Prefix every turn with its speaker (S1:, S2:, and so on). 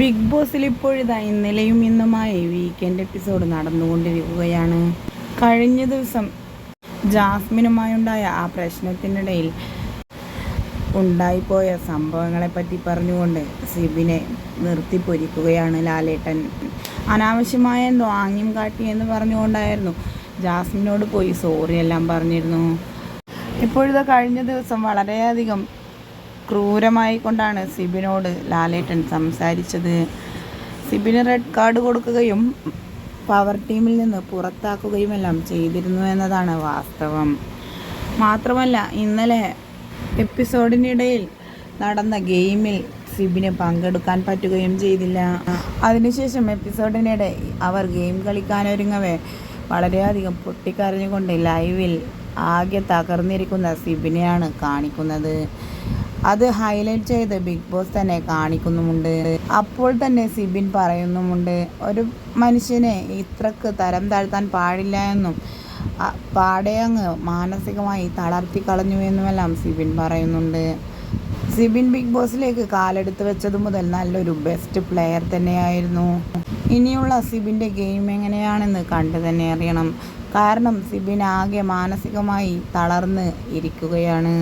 S1: Big ബോസിൽ ഇപ്പോഴിതാ ഇന്നലെയും ഇന്നുമായി വീക്കെൻഡ് എപ്പിസോഡ് നടന്നുകൊണ്ടിരിക്കുകയാണ്. കഴിഞ്ഞ ദിവസം ജാസ്മിനുമായുണ്ടായ ആ പ്രശ്നത്തിനിടയിൽ ഉണ്ടായിപ്പോയ സംഭവങ്ങളെപ്പറ്റി പറഞ്ഞുകൊണ്ട് സിബിനെ നിർത്തിപ്പൊരിക്കുകയാണ് ലാലേട്ടൻ. അനാവശ്യമായ എന്തോ ആംഗ്യം കാട്ടി എന്ന് പറഞ്ഞുകൊണ്ടായിരുന്നു ജാസ്മിനോട് പോയി സോറി എല്ലാം പറഞ്ഞിരുന്നു. ഇപ്പോഴത്തെ കഴിഞ്ഞ ദിവസം വളരെയധികം ക്രൂരമായി കൊണ്ടാണ് സിബിനോട് ലാലേട്ടൻ സംസാരിച്ചത്. സിബിന് റെഡ് കാർഡ് കൊടുക്കുകയും പവർ ടീമിൽ നിന്ന് പുറത്താക്കുകയുമെല്ലാം ചെയ്തിരുന്നു എന്നതാണ് വാസ്തവം. മാത്രമല്ല ഇന്നലെ എപ്പിസോഡിനിടയിൽ നടന്ന ഗെയിമിൽ സിബിന് പങ്കെടുക്കാൻ പറ്റുകയും ചെയ്തില്ല. അതിനുശേഷം എപ്പിസോഡിനിടെ അവർ ഗെയിം കളിക്കാനൊരുങ്ങവേ വളരെയധികം പൊട്ടിക്കരഞ്ഞുകൊണ്ട് ലൈവിൽ ആകെ തകർന്നിരിക്കുന്ന സിബിനെയാണ് കാണിക്കുന്നത്. അത് ഹൈലൈറ്റ് ചെയ്ത് ബിഗ് ബോസ് തന്നെ കാണിക്കുന്നുമുണ്ട്. അപ്പോൾ തന്നെ സിബിൻ പറയുന്നുമുണ്ട് ഒരു മനുഷ്യനെ ഇത്രക്ക് തരം താഴ്ത്താൻ പാടില്ല എന്നും പാടെ അങ്ങ് മാനസികമായി തളർത്തി കളഞ്ഞു എന്നുമെല്ലാം സിബിൻ പറയുന്നുണ്ട്. സിബിൻ ബിഗ് ബോസിലേക്ക് കാലെടുത്ത് വെച്ചത് മുതൽ നല്ലൊരു ബെസ്റ്റ് പ്ലെയർ തന്നെയായിരുന്നു. ഇനിയുള്ള സിബിന്റെ ഗെയിം എങ്ങനെയാണെന്ന് കണ്ടു തന്നെ അറിയണം. കാരണം സിബിൻ ആകെ മാനസികമായി തളർന്ന് ഇരിക്കുകയാണ്.